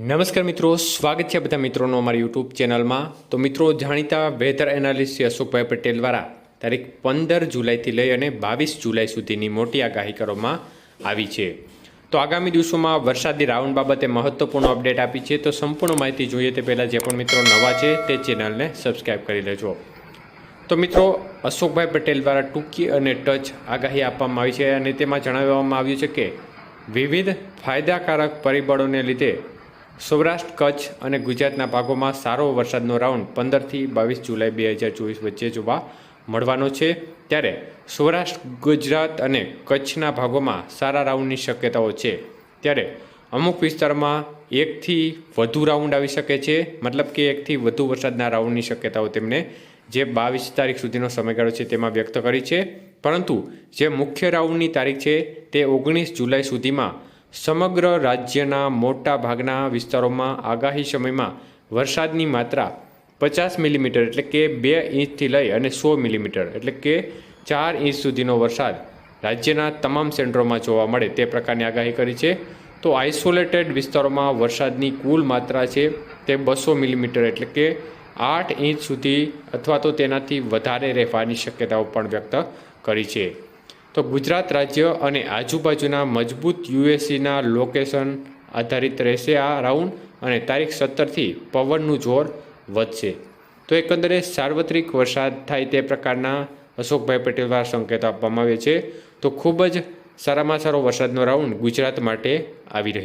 નમસ્કાર મિત્રો, સ્વાગત છે બધા મિત્રોનો અમારી યુટ્યુબ ચેનલમાં. તો મિત્રો, જાણીતા વેધર એનાલિસ્ટ અશોકભાઈ પટેલ દ્વારા તારીખ પંદર જુલાઈથી લઈ અને બાવીસ જુલાઈ સુધીની મોટી આગાહી કરવામાં આવી છે. તો આગામી દિવસોમાં વરસાદી રાઉન્ડ બાબતે મહત્વપૂર્ણ અપડેટ આપી છે. તો સંપૂર્ણ માહિતી જોઈએ તે પહેલાં જે પણ મિત્રો નવા છે તે ચેનલને સબસ્ક્રાઈબ કરી લેજો. તો મિત્રો, અશોકભાઈ પટેલ દ્વારા ટૂંકી અને ટચ આગાહી આપવામાં આવી છે અને તેમાં જણાવવામાં આવ્યું છે કે વિવિધ ફાયદાકારક પરિબળોને લીધે સૌરાષ્ટ્ર, કચ્છ અને ગુજરાતના ભાગોમાં સારો વરસાદનો રાઉન્ડ પંદરથી બાવીસ જુલાઈ બે હજાર ચોવીસ વચ્ચે જોવા મળવાનો છે. ત્યારે સૌરાષ્ટ્ર, ગુજરાત અને કચ્છના ભાગોમાં સારા રાઉન્ડની શક્યતાઓ છે. ત્યારે અમુક વિસ્તારમાં એકથી વધુ રાઉન્ડ આવી શકે છે. મતલબ કે એકથી વધુ વરસાદના રાઉન્ડની શક્યતાઓ તેમને જે બાવીસ તારીખ સુધીનો સમયગાળો છે તેમાં વ્યક્ત કરી છે. પરંતુ જે મુખ્ય રાઉન્ડની તારીખ છે તે ઓગણીસ જુલાઈ સુધીમાં સમગ્ર રાજ્યના મોટા ભાગના વિસ્તારોમાં આગાહી સમયમાં વરસાદની માત્રા પચાસ મિલીમીટર એટલે કે બે ઇંચથી લઈ અને સો મિલીમીટર એટલે કે ચાર ઇંચ સુધીનો વરસાદ રાજ્યના તમામ સેન્ટરોમાં જોવા મળે તે પ્રકારની આગાહી કરી છે. તો આઇસોલેટેડ વિસ્તારોમાં વરસાદની કુલ માત્રા છે તે બસો મિલીમીટર એટલે કે આઠ ઇંચ સુધી અથવા તો તેનાથી વધારે રહેવાની શક્યતાઓ પણ વ્યક્ત કરી છે. તો ગુજરાત રાજ્ય અને આજુબાજુના મજબૂત યુએસીના લોકેશન આધારિત રહેશે આ રાઉન્ડ અને તારીખ સત્તરથી પવનનું જોર વધશે. તો એકંદરે સાર્વત્રિક વરસાદ થાય તે પ્રકારના અશોકભાઈ પટેલ દ્વારા સંકેત આપવામાં આવે છે. તો ખૂબ જ સારામાં સારો વરસાદનો રાઉન્ડ ગુજરાત માટે આવી રહ્યો